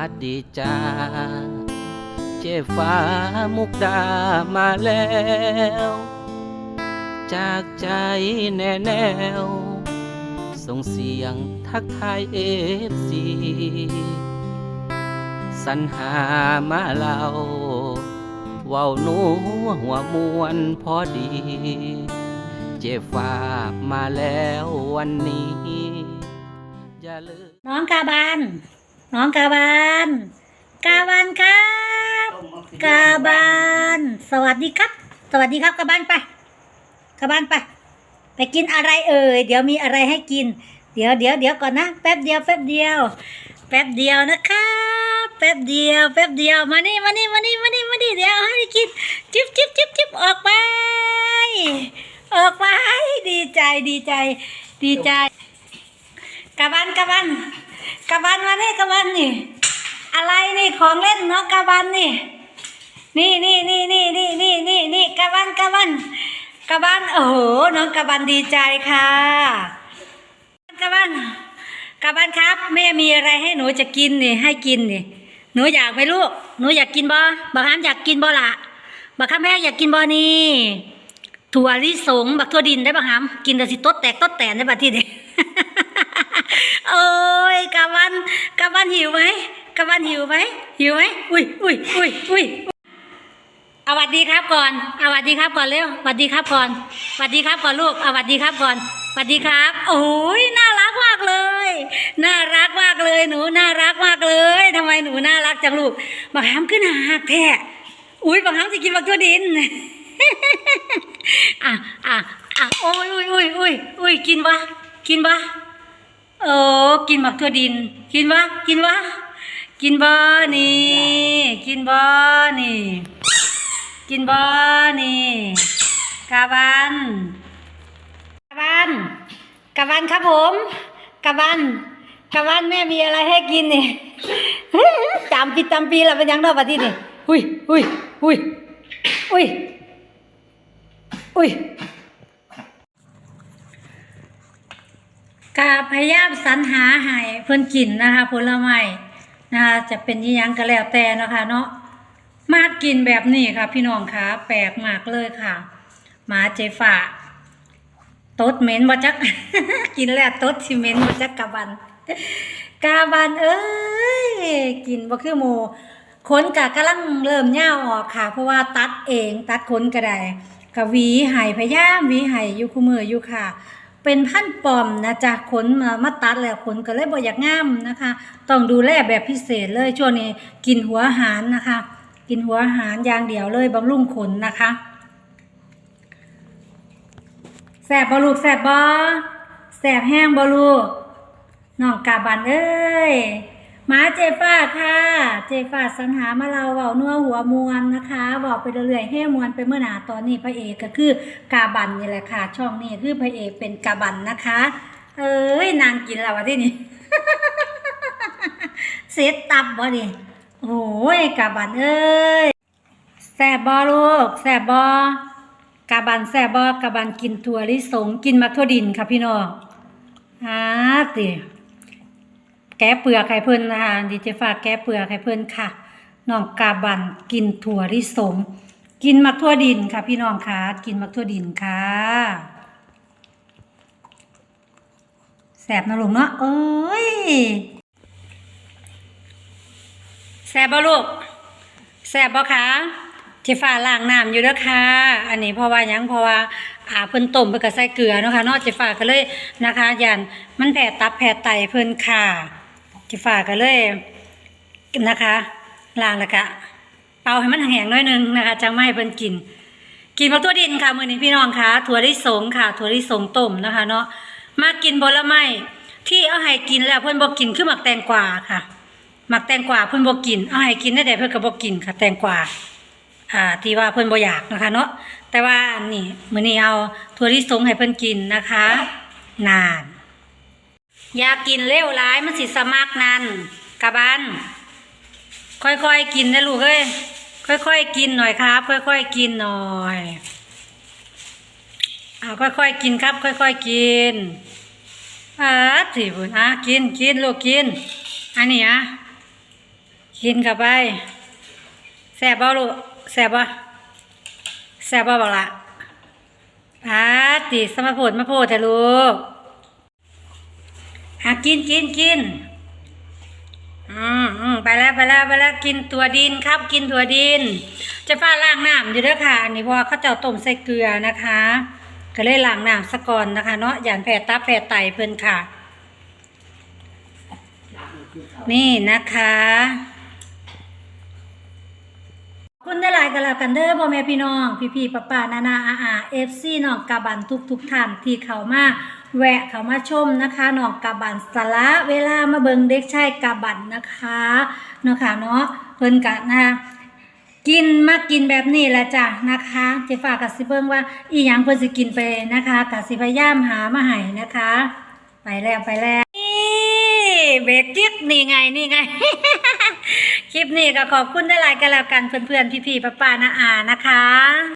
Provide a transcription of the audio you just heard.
วัสดีจ้า เจฟ้ามุกดามาแล้ว จากใจแน่แนว ส่งเสียงทักทายเอฟซีสรรหามาเล่าเว้าหนูหัวมวนพอดี เจฟ้ามาแล้ววันนี้ อย่าลืม น้องกาบาน น้องกาบานกาบานครับ กาบาน สวัสดีครับ สวัสดีครับกาบานไปกาบานไป ไปกินอะไรเอ่ย เดี๋ยวมีอะไรให้กิน เดี๋ยวเดี๋ยวเดี๋ยวก่อนนะ แป๊บเดียวแป๊บเดียว แป๊บเดียวนะครับ แป๊บเดียว แป๊บเดียว มานี่มานี่มานี่มานี่มานี่เดี๋ยวให้กิน จิบจิบจิบจิบออกไป ออกไป ดีใจดีใจ ดีใจ กาบันกาบันกาบันมานี่กาบันนี่ อะไรนี่ของเล่นเนาะกาบันนี่ นี่นี่นี่นี่นี่นี่นี่นี่กบันกาบันกาบันโอ้โหน้องกาบันดีใจค่ะกาบันกาบันครับแม่มีอะไรให้หนูจะกินนี่ให้กินนี่หนูอยากไหมลูกหนูอยากกินบ่บักฮัมอยากกินบ่ล่ะบักฮัมแม่อยากกินบ่นี่ถั่วลิสงบักถั่วดินได้บักฮัมกินแต่สิต้นแตกต้นแตนได้บัดที่นี่ โอ้ยกาวันกาวันหิวไหมกาวันหิวไหมหิวไหมอุ้ยอุ้ยอุ้ยอุ้ยเอาวัดดีครับก่อนเอาวัดดีครับก่อนเร็ววัดดีครับก่อนวัดดีครับก่อนลูกเอาวัดดีครับก่อนวัดดีครับ โอ้ยน่ารักมากเลย น่ารักมากเลยหนูน่ารักมากเลยทำไมหนูน่ารักจังลูกบักหามขึ้นหักแท้อุ้ยบักหามจะกินบักตัวดินอะอะอะโอ้ยอุ้ยอุ้ยอุ้ยอุ้ยกินวะกินวะ เออ กินหมักถั่วดิน กินวะกินวะกินบ่นี่ กินบ่นี่ กินบ่นี่กาบันกาบันกาบันครับผมกาบันกาบันแม่มีอะไรให้กินนี่จำปีจำปีแล้วเป็นยังดอกปะที่นี่อุ้ยอุ้ยอุ้ยอุ้ยอุ้ย กาพยายามสรรหาให้เพิ่นกินนะคะผลไม้นะคะจะเป็นยี่ยังก็แล้วแต่นะคะเนาะมากกินแบบนี้ค่ะ พี่น้องคะแปลกมากเลยค่ะหมาเจฝาตดเหม็นบ่จัก กินแล้วตดสิเหม็นบ่จักกะบันกาบันเอ้ยกินบ่คือหมูขนกะกำลังเริ่มย่าออกค่ะ เพราะว่าตัดเองตัดขนก็ได้กะหวีไห้พยายามหวีไห้อยู่คู่มืออยู่ค่ะ เป็นพันปอมนะจ๊ะขนมามาตัดแล้วขนก็เลยบ่อยากงามนะคะ ต้องดูแลแบบพิเศษเลยช่วงนี้กินหัวอาหารนะคะ กินหัวอาหารอย่างเดียวเลยบำรุงขนนะคะแสบบอลูกแสบบอแสบแห้งบอลูกน้องกาบันเอ้ย หมาเจฟ้าค่ะ เจฟ้าสรรหามาเราเว้านัวหัวมวนนะคะเว้าไปเรื่อยๆให้มวนไปเมื่อหนาตอนนี้พระเอกก็คือกาบันนี่แหละค่ะ ช่องนี้คือพระเอกเป็นกาบันนะคะ เอ้ยนางกินแล้ววะที่นี่เสร็จตับบ่ดิโอ้ยกาบันเอ้ยแสบบ่ลูกแสบบ่กาบันแสบบ่กาบันกินถั่วลิสงกินมักทั่วดินค่ะพี่น้องฮาติ แกะเปลือกไข่เพิ่นนะคะดิเจฝาแกะเปลือกไข่เพิ่นค่ะน้องกาบันกินถั่วลิสงกินมักทั่วดินค่ะ พี่น้องค่ะกินมักทั่วดินค่ะแสบนะลุงเนาะเอ้ยแซ่บบ่ลูกแซ่บบ่คะเจฟ้าล้างน้ำอยู่เด้อค่ะ อันนี้เพราะว่ายังเพราะว่าอาเพิ่นต้มเพิ่นก็ใส่เกลือเนาะค่ะเนาะเจฟ้าก็เลยนะคะยันมันแผ่ตับแผ่ไตเพิ่นค่ะ จฟ้าก็เลยนะคะล้างแล้วก็เป่าให้มันแห้งหน่อยนึงนะคะจังไม่ให้เพิ่นกิน กินมาตัวดินค่ะมื้อนี้พี่น้องค่ะถั่วลิสงค่ะ ถั่วลิสงต้มนะคะ เนาะมากินผลไม้ที่เอาให้กินแล้วเพิ่นบ่กินคือหมักแตงกวาค่ะหมักแตงกวาเพิ่นบ่กินเอาให้กินได้แต่เพิ่นก็บ่กินค่ะ แตงกวาอ่าที่ว่าเพิ่นบ่อยากนะคะ เนาะแต่ว่านนี้มื้อนี้เอาถั่วลิสงให้เพิ่นกินนะคะ นาน อย่ากินเร็วหลายมันสิสมักนั่นกะบันค่อยๆกินนะลูกเอ้ยค่อยๆกินหน่อยครับ ค่อยๆกินหน่อยเอาค่อยๆกินครับ ค่อยๆกินอ่าสิบุญอะกินกินลูกกินอันนี้อะกินเข้าไปแซ่บบ่ลูกแซ่บบ่แซ่บบ่บอกละพาติสมาโพดมาโพดเถอะลูก หากินกินกินอืมอืมไปแล้วไปแล้วไปแล้วกินตัวดินครับ กินตัวดิน จะฟ้าล้างน้ำอยู่เด้วยค่ะอันนี้เพราะว่าเขาเจ้าต้มใส่เกลือนะคะ ก็เลยล้างน้ำสะก่อนนะคะ เนาะอย่างแผ่ตาแผ่ไตเพิ่นค่ะ นี่นะคะ คุณได้หลายกันแล้วกันเด้อพ่อแม่พี่น้อง พี่พี่ป้าป้านานาอาอาเอฟซีน้องกาบันทุกทุกท่านที่เข้ามาแวะเข้ามาชมนะคะน้องกาบันสละเวลามาเบิงเด็กชายกาบันนะคะเนาะค่ะเนาะเพิ่นกะนะคะกินมากินแบบนี้ละจ้ะนะคะเจฝากกับสิเบิงว่า อีหยังเพิ่นสิกินไปนะคะกับสิพยายามหามาให้นะคะ ไปแล้วไปแล้วนี่เบรกจิ๊กนี่ไงนี่ไง คลิปนี้ก็ขอบคุณได้หลายกันแล้วกันเพื่อนๆพี่ๆป้าๆนะอานะคะ